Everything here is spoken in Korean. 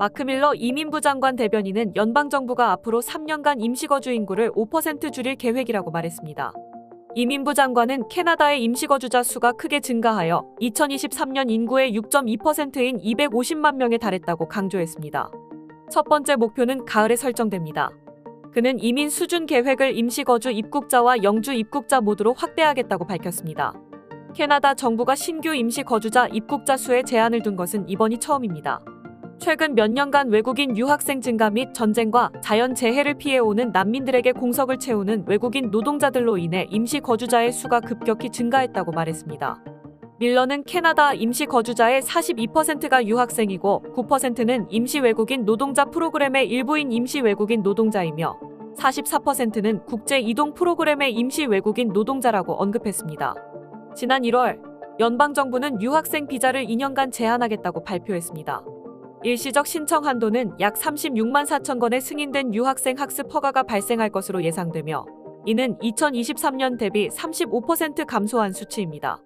마크 밀러 이민부 장관 대변인은 연방정부가 앞으로 3년간 임시거주 인구를 5% 줄일 계획이라고 말했습니다. 이민부 장관은 캐나다의 임시거주자 수가 크게 증가하여 2023년 인구의 6.2%인 250만 명에 달했다고 강조했습니다. 첫 번째 목표는 가을에 설정됩니다. 그는 이민 수준 계획을 임시거주 입국자와 영주 입국자 모두로 확대하겠다고 밝혔습니다. 캐나다 정부가 신규 임시거주자 입국자 수에 제한을 둔 것은 이번이 처음입니다. 최근 몇 년간 외국인 유학생 증가 및 전쟁과 자연 재해를 피해오는 난민들에게 공석을 채우는 외국인 노동자들로 인해 임시 거주자의 수가 급격히 증가했다고 말했습니다. 밀러는 캐나다 임시 거주자의 42%가 유학생이고 9%는 임시 외국인 노동자 프로그램의 일부인 임시 외국인 노동자이며 44%는 국제 이동 프로그램의 임시 외국인 노동자라고 언급했습니다. 지난 1월 연방정부는 유학생 비자를 2년간 제한하겠다고 발표했습니다. 일시적 신청 한도는 약 36만 4천 건의 승인된 유학생 학습 허가가 발생할 것으로 예상되며 이는 2023년 대비 35% 감소한 수치입니다.